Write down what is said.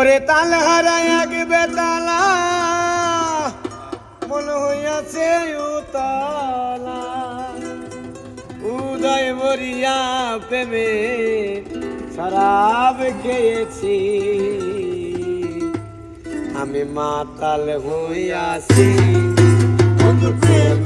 ওরে তাল হারায় কি বেতালা, মন হইয়াছে উদয় মরিয়া প্রেমে শরাব খেয়েছি। আমি মাতাল হইয়াছি প্রেম।